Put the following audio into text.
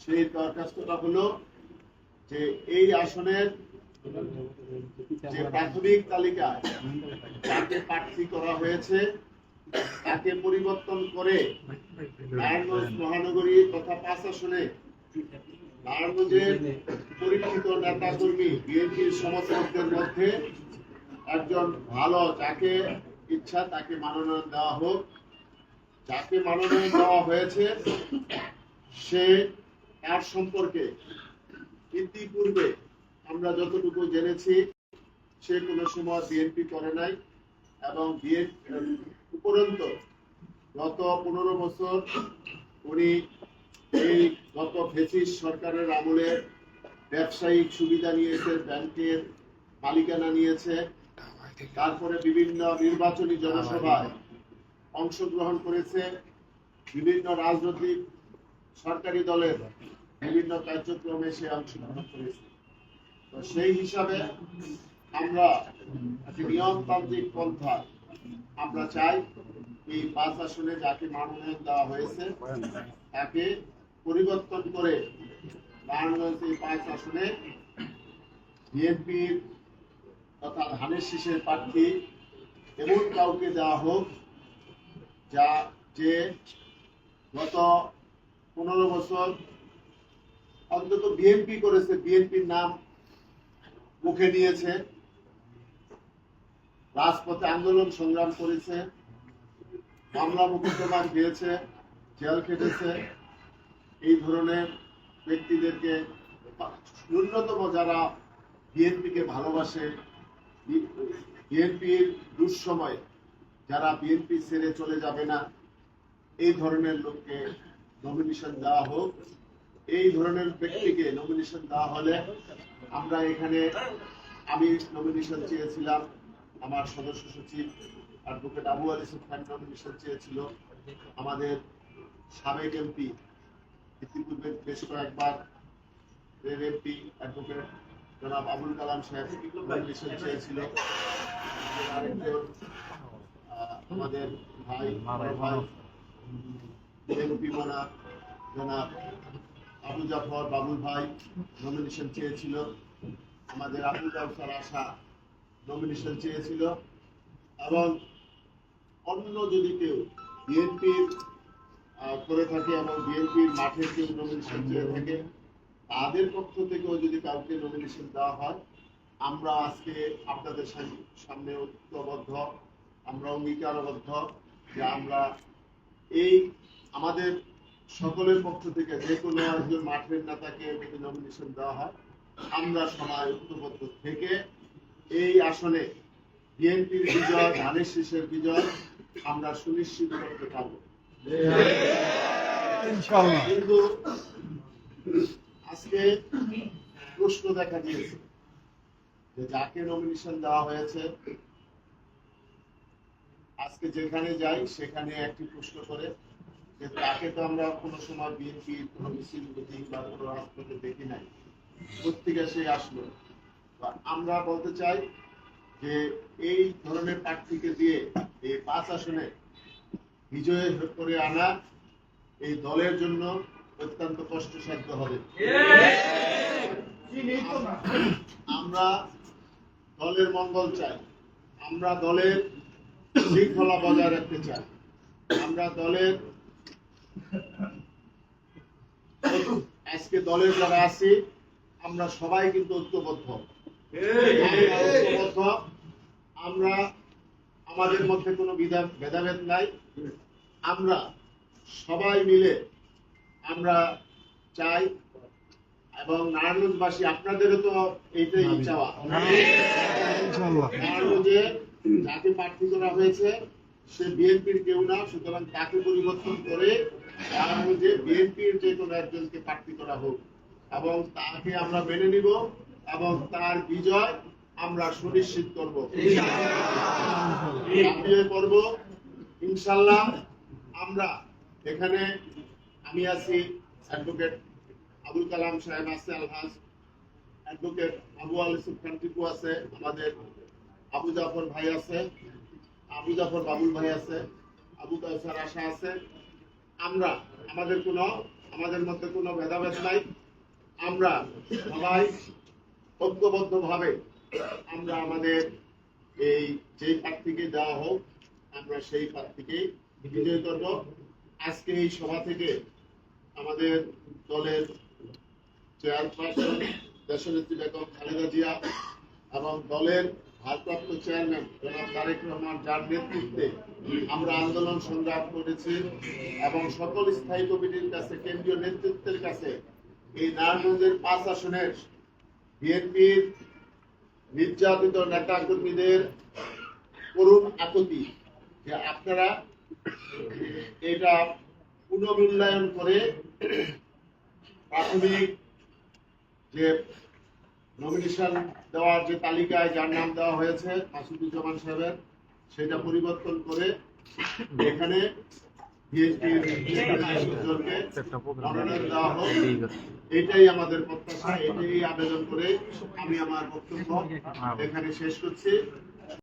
সেই দরখাস্তটা হলো যে এই আসনের যে প্রাথমিক প্রার্থী করা হয়েছে, তাকে পরিবর্তন করে নারায়ণগঞ্জ মহানগরী তথা পাঁচ আসনে নারায়ণগঞ্জের পরীক্ষিত নেতা কর্মী বিএনপির সমর্থকদের মধ্যে একজন ভালো, যাকে ইচ্ছা তাকে মনোনয়ন দেওয়া হোক। যাকে মনোনয়ন দেওয়া হয়েছে সে তার সম্পর্কে ইতিপূর্বে আমরা যতটুকু জেনেছি, সে কোনো সময় বিএনপি করে নাই এবং উপরন্ত গত পনেরো বছর উনি এই গত ফেসিস সরকারের আমলে ব্যবসায়িক সুবিধা নিয়েছে, ব্যাংকের মালিকানা নিয়েছে। তারপরে বিভিন্ন নির্বাচনী জনসভায় অংশগ্রহণ করেছে। বিভিন্ন রাজনৈতিক সরকারি দলের বিভিন্ন কার্যক্রমে সে অংশগ্রহণ করেছে। তো সেই হিসাবে আমরা নিয়মতান্ত্রিক পন্থা আমরা চাই এই পাঁচ আসনে যাকে মনোনয়ন দেওয়া হয়েছে, তাকে পরিবর্তন করে নারায়ণগঞ্জ এই পাঁচ আসনে বিএনপির তথা ধানের শীষের প্রার্থী এমন কাউকে দেওয়া হোক যা যে গত পনেরো বছর। অন্তত বিএনপি করেছে বিএনপির নাম মুখে নিয়েছে। রাজপথে আন্দোলন সংগ্রাম করেছে। মামলা মোকদ্দমা খেয়েছে জেল খেটেছে। এই ধরনের ব্যক্তিদেরকে ন্যূনতম যারা বিএনপিকে ভালোবাসে বিএনপির দুঃসময় যারা বিএনপি ছেড়ে চলে যাবে না, এই ধরনের লোককে নমিনেশন দেওয়া হোক, এই ধরনের ব্যক্তিকে নমিনেশন দেওয়া হলে আমরা এখানে আমি নমিনেশন চেয়েছিলাম, আমার সদস্য সচিব অ্যাডভোকেট আবু আলী সুফান নমিনেশন চেয়েছিল, আমাদের সাবেক এমপি ইতিপূর্বে বেশ কয়েকবার এমপি অ্যাডভোকেট জনাব আবুল কালাম সাহেব নমিনেশন চেয়েছিল। আমাদের ভাই ভাই এমপি মোনা জনাব আবু জাফর বাবুল ভাই নমিনেশন চেয়েছিল। আমাদের আবু জাফর আশা নমিনেশন চেয়েছিল। এবং অন্য যদি কেউ বিএনপির করে থাকে এবং বিএনপির মাঠের কেউ নমিনেশন চেয়ে থাকে, তাদের পক্ষ থেকেও যদি কাউকে নমিনেশন দেওয়া হয়, আমরা আজকে আপনাদের সামনে ঐক্যবদ্ধ, আমরা অঙ্গীকারবদ্ধ যে আমরা এই আমাদের সকলের পক্ষ থেকে যে কোনো একজন মাঠের নেতাকে যদি নমিনেশন দেওয়া হয়। আমরা সবাই ঐক্যবদ্ধ থেকে এই আসনে বিএনপির বিজয় ধানের শীষের বিজয় আমরা সুনিশ্চিত করতে পারব। কিন্তু আজকে প্রশ্ন দেখা দিয়েছে যে যাকে নমিনেশন দেওয়া হয়েছে আজকে যেখানে যাই সেখানে একটি প্রশ্ন করে। যে তাকে তো আমরা কোনো সময় বিএনপি, কোনো মিছিল বা কোনো দেখি নাই। পত্রিকা সে আসলো। আমরা বলতে চাই যে এই ধরনের প্রার্থীকে দিয়ে এই পাঁচ আসনে করে আনা এই দলের জন্য অত্যন্ত কষ্টসাধ্য হবে। আমরা দলের মঙ্গল চাই। আমরা দলের শৃঙ্খলা বজায় রাখতে চাই। আমরা দলের আজকে দলের যারা আছি আমরা সবাই কিন্তু ঐক্যবদ্ধ। আমরা ঐক্যবদ্ধ। আমরা আমাদের মধ্যে কোনো ভেদাভেদ নাই। আমরা সবাই মিলে আমরা চাই এবং নারায়ণগঞ্জবাসী আপনাদেরও তো এইটাই চাওয়া। নারায়ণগঞ্জে যাকে প্রার্থী করা হয়েছে সে বিএনপির কেউ না সুতরাং তাকে পরিবর্তন করে নারায়ণগঞ্জে বিএনপির যে কোনো একজনকে প্রার্থী করা হোক। এবং তাকে আমরা মেনে নিব এবং তার বিজয় আমরা সুনিশ্চিত করব। করব ইনশাল্লাহ আমরা এখানে আমি আছি অ্যাডভোকেট আবুল কালাম সাহেব আছে আলহাজ অ্যাডভোকেট আবু আল ইসুফ খান টিপু আছে আমাদের আবু জাফর ভাই আছে আবু জাফর বাবুল ভাই আছে আবু কাউসার আশা আছে আমরা, আমাদের কোনো, আমাদের মধ্যে কোনো ভেদাভেদ নাই। আমরা সবাই ঐক্যবদ্ধভাবে আমরা আমাদের এই যে প্রার্থীকে দেওয়া হোক, আমরা সেই প্রার্থীকে বিজয় করব। আজকে এই সভা থেকে আমাদের দলের চেয়ারপারসন, দেশনেত্রী বেগম খালেদা জিয়া এবং দলের ভারপ্রাপ্ত চেয়ারম্যান জনাব তারেক রহমান যার নেতৃত্বে আমরা আন্দোলন সংগ্রাম করেছি এবং সকল স্থায়ী কমিটির কাছে, কেন্দ্রীয় নেতৃত্বের কাছে এই নারায়ণগঞ্জের পাঁচ আসনের বিএনপির নির্যাতিত নেতা কর্মীদের করুণ আকুতি যে আপনারা এটা পুনর্মূল্যায়ন করে প্রাথমিক যে নমিনেশন দেওয়ার যে তালিকায় যার নাম দেওয়া হয়েছে মাসুদুজ্জামান সাহেবের, সেটা পরিবর্তন করে এখানে এটাই আমাদের প্রত্যাশা, এটাই আবেদন করে আমি আমার বক্তব্য এখানে শেষ করছি।